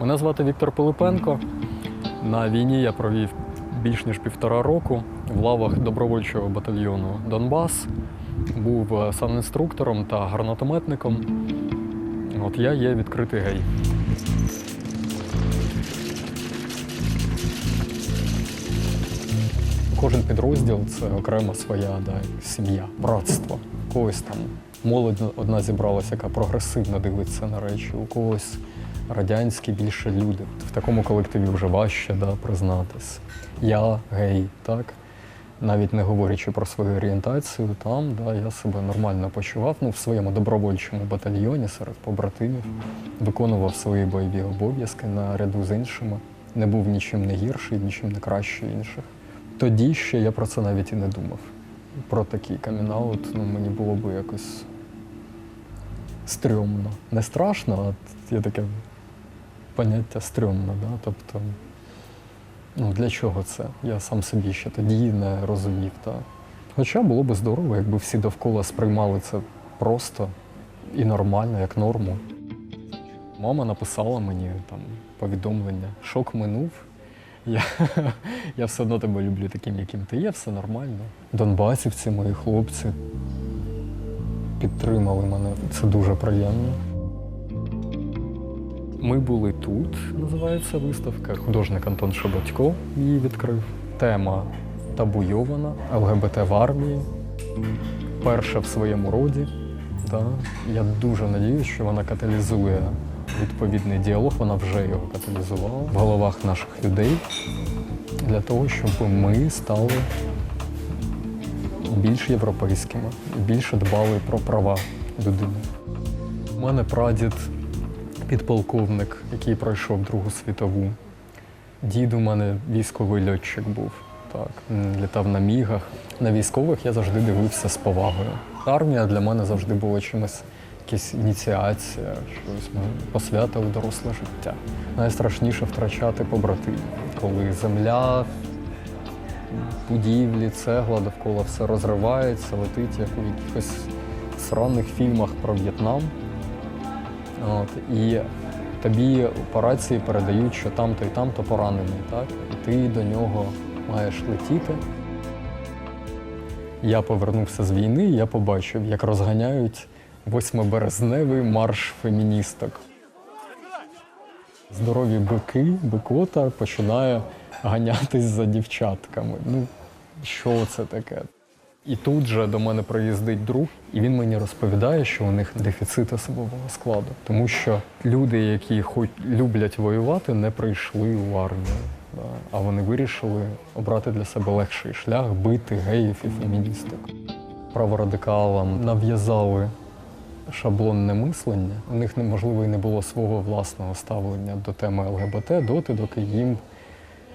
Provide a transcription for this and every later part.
Мене звати Віктор Пилипенко. На війні я провів більш ніж півтора року в лавах добровольчого батальйону Донбас. Був е, санінструктором та гранатометником. От я є відкритий гей. Кожен підрозділ це окрема своя да, сім'я, братство. У когось там молодь одна зібралася, яка прогресивно дивиться на речі, у когось радянські більше люди. В такому колективі вже важче да, признатись. Я гей, так? Навіть не говорячи про свою орієнтацію, там да, я себе нормально почував ну, в своєму добровольчому батальйоні серед побратимів, виконував свої бойові обов'язки наряду з іншими, не був нічим не гірший, нічим не кращий інших. Тоді ще я про це навіть і не думав. Про такий камінаут ну, мені було би якось стрьомно. Не страшно, а є таке поняття стрьомно. Да? Тобто, ну для чого це? Я сам собі ще тоді не розумів. Та? Хоча було би здорово, якби всі довкола сприймали це просто і нормально, як норму. Мама написала мені там повідомлення, шок минув. Я, я все одно тебе люблю таким, яким ти є, все нормально. Донбасівці, мої хлопці підтримали мене. Це дуже приємно. Ми були тут, називається виставка. Художник Антон Шебатько її відкрив. Тема табуйована, ЛГБТ в армії. Перша в своєму роді. Да. Я дуже надіюся, що вона каталізує відповідний діалог, вона вже його каталізувала в головах наших людей для того, щоб ми стали більш європейськими, більше дбали про права людини. У мене прадід підполковник, який пройшов Другу світову. Дід у мене військовий льотчик був. Так, літав на мігах. На військових я завжди дивився з повагою. Армія для мене завжди була чимось, якась ініціація, щось ну, посвята у доросле життя. Найстрашніше втрачати побратимів, коли земля, будівлі, цегла довкола все розривається, летить, як у якихось сраних фільмах про В'єтнам. От, і тобі по рації передають, що там-то і там-то поранений, так? І ти до нього маєш летіти. Я повернувся з війни, і я побачив, як розганяють восьмиберезневий марш феміністок. Здорові бики, бикота починає ганятись за дівчатками. Ну, що це таке? І тут же до мене приїздить друг, і він мені розповідає, що у них дефіцит особового складу, тому що люди, які хоч люблять воювати, не прийшли у армію. Да? А вони вирішили обрати для себе легший шлях бити геїв і феміністок. Праворадикалам нав'язали шаблонне мислення. У них неможливо і не було свого власного ставлення до теми ЛГБТ доти, доки їм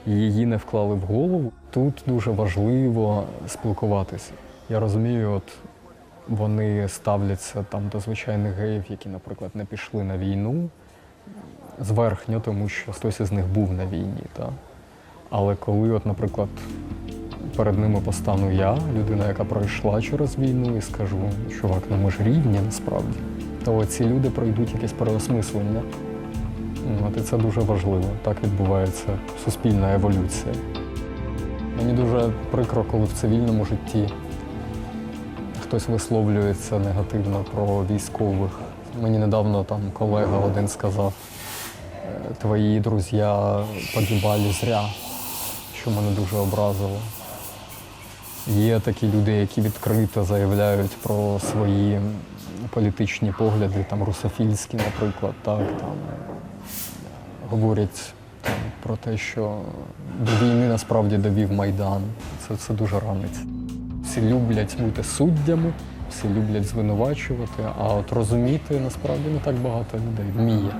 її не вклали в голову. Тут дуже важливо спілкуватися. Я розумію, от вони ставляться там до звичайних геїв, які, наприклад, не пішли на війну зверхньо, тому що хтось із них був на війні. Та? Але коли, от, наприклад, перед ними постану я, людина, яка пройшла через війну, і скажу, чувак, ну ми ж рівні насправді, то ці люди пройдуть якесь переосмислення. І це дуже важливо. Так відбувається суспільна еволюція. Мені дуже прикро, коли в цивільному житті хтось висловлюється негативно про військових. Мені недавно там колега один сказав, «Е, твої друзі погибали зря, що мене дуже образило. Є такі люди, які відкрито заявляють про свої політичні погляди, там русофільські, наприклад, так, там, говорять там, про те, що до війни насправді довів Майдан. Це, це дуже ранить. Всі люблять бути суддями, всі люблять звинувачувати, а от розуміти насправді не так багато людей вміє.